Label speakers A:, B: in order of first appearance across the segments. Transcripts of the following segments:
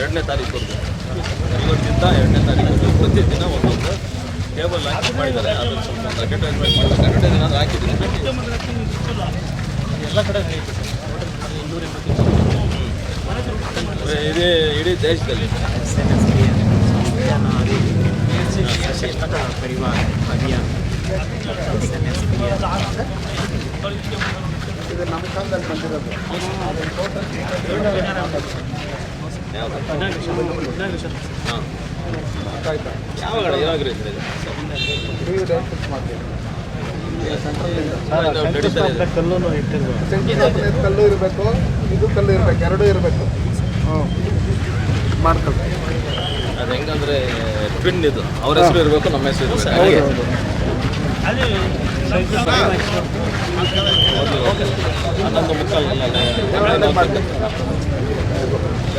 A: ಎರಡನೇ ತಾರೀಕು ಇವತ್ತಿಂದ ಎರಡನೇ ತಾರೀಕು ಪ್ರತಿದಿನ ಒಂದೊಂದು ಟೇಬಲ್ ಹಾಕಿ ಮಾಡಿದ್ದಾರೆ. ಅದನ್ನು ಸ್ವಲ್ಪ ಅಡ್ವರ್ಟೈಸ್ಮೆಂಟ್ ಮಾಡಬೇಕು ಅಡ್ವರ್ಟೈಸ್ ಏನಾದ್ರು ಹಾಕಿದ್ದೀನಿ
B: ಎಲ್ಲ ಕಡೆ ಇದೇ
A: ಇಡೀ ದೇಶದಲ್ಲಿ.
B: ಅಭಿಯಾನ
C: ಇದು ನಮ್ಮ ಕಾಲದಲ್ಲಿ ಬಂದಿರೋದು. ಡೇಟ್ ಮಾಡ್ತೀವಿ
A: ಇದು ಇದೆ
B: ಕಲ್ಲೂ
C: ಇರಬೇಕು ಇದು ಕಲ್ಲು ಇರಬೇಕು ಎರಡೂ ಇರಬೇಕು ಹ್ಞೂ ಮಾಡ್ಕೊಳ್ತೀವಿ
A: ಅದು. ಹೆಂಗಂದ್ರೆ ಟ್ವಿನ್ ಇದು ಅವ್ರ ಹೆಸರು ಇರಬೇಕು ನಮ್ಮ ಹೆಸರು ಹನ್ನೊಂದು ಮುಕ್ಕಾಲು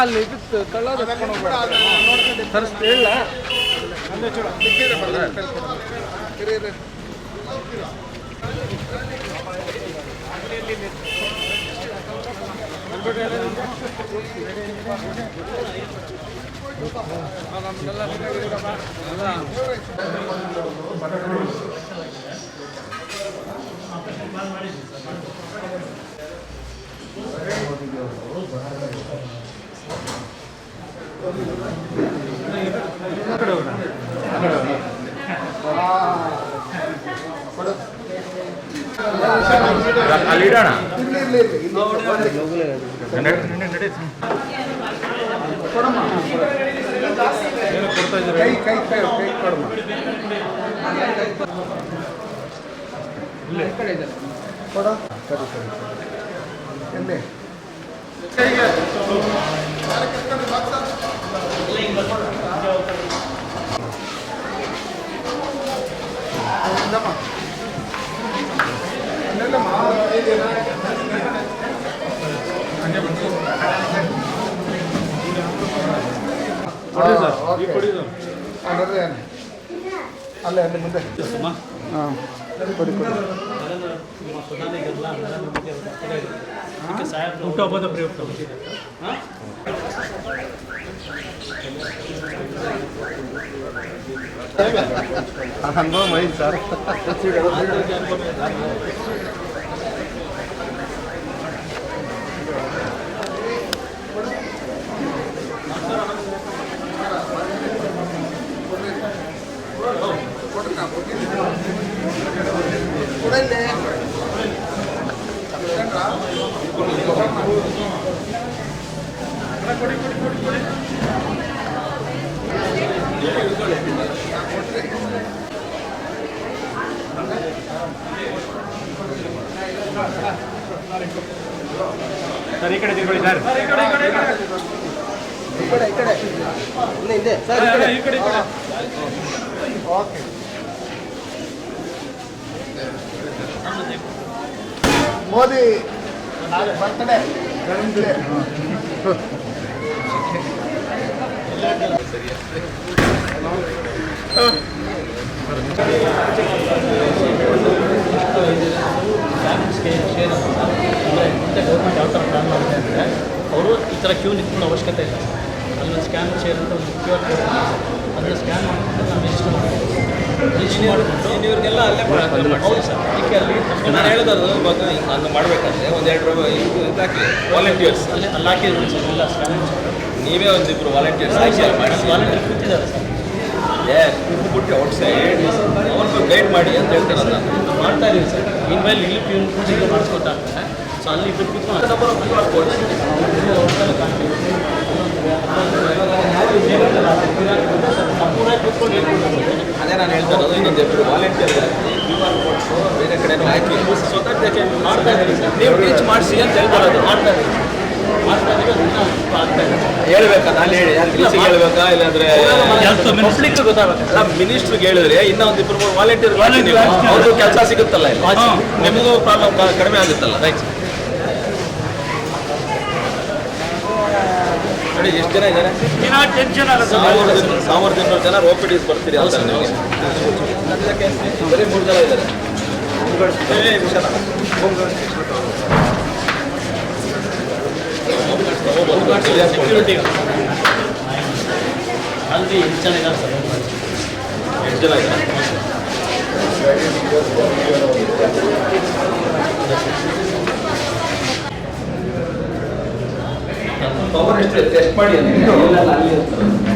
C: ಅಲ್ಲಿ ಇದು ತಳ್ಳೋದು ಎತ್ಕೊಂಡು ಹೋಗ್ಬೇಡ. ತರಿಸ್ತಿ ಇಲ್ಲ ಇಕ್ಕಿರಿ ಬರ್ರಿ, ಇರಿ, ಇರಿ.
A: ಅಲ್ಲಿ ಇಡೋಣ
C: ಇಲ್ಲಿ ಇಲ್ಲಿ ಇಲ್ಲಿ ಇಲ್ಲಿ ಕೊಡಮ್ಮ ಕೈ ಕೈ ಕೈ ಕೊಡ ಸರಿ ಸರಿ ಎಲ್ಲಿ ಇಂದಮ್ಮ. ಇನ್ನೆಲ್ಲಮ್ಮ? ಅಲ್ಲೇ ಅಲ್ಲೇ ಅಲ್ಲಿ ಮುಂದೆ. ಹಾಂ. ಕೊಡಿ ಕೊಡಿ.
B: ಹುಟ್ಟುಹಬ್ಬದ ಪ್ರಯುಕ್ತ
C: ಅನುಭವ ಮೈನ್ ಸರ್.
B: ಸರ್, ಈ ಕಡೆ ತಿಳ್ಕೊಳ್ಳಿ ಸರ್.
C: ಈ ಕಡೆ ಈ ಕಡೆ ಇಲ್ಲೇ ಇದೆ ಸರ್ ಈ ಕಡೆ ಓಕೆ ಮೋದಿ ಬರ್ತಡೆ
B: ಅಂದರೆ ಮುಂದೆ ಗೌರ್ಮೆಂಟ್ ಯಾವ ಥರ ಪ್ಲಾನ್ ಮಾಡಿದೆ ಅಂದರೆ ಅವರು ಈ ಥರ ಕ್ಯೂ ನಿಂತ್ಕೊಳ್ಳೋ ಅವಶ್ಯಕತೆ ಇಲ್ಲ. ಅಲ್ಲೊಂದು ಸ್ಕ್ಯಾನ್ ಶೇರ್ ಅಂತ ಒಂದು ಕ್ಯೂ ಆರ್ ಕೋಡ್ ಅದನ್ನು ಸ್ಕ್ಯಾನ್ ಮಾಡಿಕೊಂಡು ನಾವು ರಿಜಿಸ್ಟರ್ ಮಾಡ್ಬೋದು
A: ಇವ್ರಿಗೆಲ್ಲ ಅಲ್ಲೇ
B: ಹೌದು ಸರ್ ಅದಕ್ಕೆ ಅಲ್ಲಿ
A: ನಾನು ಹೇಳಿದ್ರು ಇವಾಗ ಅದು ಮಾಡಬೇಕಂದ್ರೆ ಒಂದೆರಡು ಇದಾಕಿ ವಾಲಂಟಿಯರ್ಸ್
B: ಅಲ್ಲಿ ಅಲ್ಲಿ ಹಾಕಿದ್ರು ಸರ್ ಸ್ಕ್ಯಾನ್
A: ನೀವೇ ಒಂದಿಬ್ಬರು ವಾಲಂಟಿಯರ್ಸ್ ಆಯ್ಕೆ ಮಾಡಿಸಿ
B: ವಾಲಂಟಿಯರ್ ಕೂತಿದ್ದಾರೆ ಸರ್
A: ಏ ಬಿಟ್ಟು ಔಟ್ ಸೈಡ್ ಅವ್ರಿಗೂ ಗೈಡ್ ಮಾಡಿ ಅಂತ ಹೇಳ್ತಾರೆ ನಾನು
B: ಮಾಡ್ತಾ ಇದೀವಿ ಸರ್ ಮೀನ್ ಮೇಲೆ ಇಲ್ಲಿ ಪ್ಯೂನ್ ಪೂಜೆಗೆ ಮಾಡಿಸ್ಕೊತಾ ಸೊ ಅಲ್ಲಿ ಇಬ್ಬರು ಕೂತ್ಕೊಂಡು ಸಂಪೂರ್ಣ ಕೂತ್ಕೊಂಡು
A: ಹೇಳ್ಕೊಡ್ತಾರೆ ನಾನು ಹೇಳ್ತಾ ಇರೋದು ಇನ್ನೊಂದು ಇಬ್ಬರು ವಾಲಂಟಿಯರ್ ಕ್ಯೂ ಆರ್ ಕೊಟ್ಟು ಬೇರೆ ಕಡೆನೂ ಹಾಕಿ ಸ್ವತಃ
B: ಮಾಡ್ತಾ ಇದ್ದೀವಿ ಸರ್.
A: ನೀವು ಟೀಚ್ ಮಾಡಿಸಿ ಅಂತ ಹೇಳ್ಬಾರದು
B: ಮಾಡ್ತಾ ಇದ್ದೀವಿ
A: ಹೇಳ್ಬೇಕಾ? ನಾನು ಹೇಳಿ. ಹೇಳ್ಬೇಕಾ? ಇಲ್ಲಾಂದ್ರೆ
B: ಪಬ್ಲಿಕ್
A: ಮಿನಿಸ್ಟ್ರಿಗೆ ಹೇಳಿದ್ರೆ ಇನ್ನೂ ಒಂದು ಇಬ್ಬರು ವಾಲಂಟಿಯರ್ ಅವ್ರಿಗೂ ಕೆಲಸ ಸಿಗುತ್ತಲ್ಲ. ನಿಮಗೂ ಪ್ರಾಬ್ಲಮ್ ಕಡಿಮೆ ಆಗುತ್ತಲ್ಲ. ರೈಟ್ ಎಷ್ಟು ಜನ ಇದ್ದಾರೆ?
B: ಟೆನ್ಷನ್
A: ಸಾವಿರದ ಸಾವಿರದ ಇನ್ನೂರು ಜನ ಡಿಸ್ ಬರ್ತೀರಿ ಅಂತ ನಿಮಗೆ. ಬರೀ ಮೂರು ಜನ ಇದ್ದಾರೆ.
B: ಸೆಕ್ಯೂರಿಟಿ ಅಲ್ಲಿ ಎಷ್ಟು ಜನ ಇದ್ದಾರೆ ಸರ್.
A: ಎಷ್ಟು ಜನ ಇದ್ದಾರೆ. ಪವರ್ ಎಷ್ಟು ಟೆಸ್ಟ್ ಮಾಡಿ ಅಂತ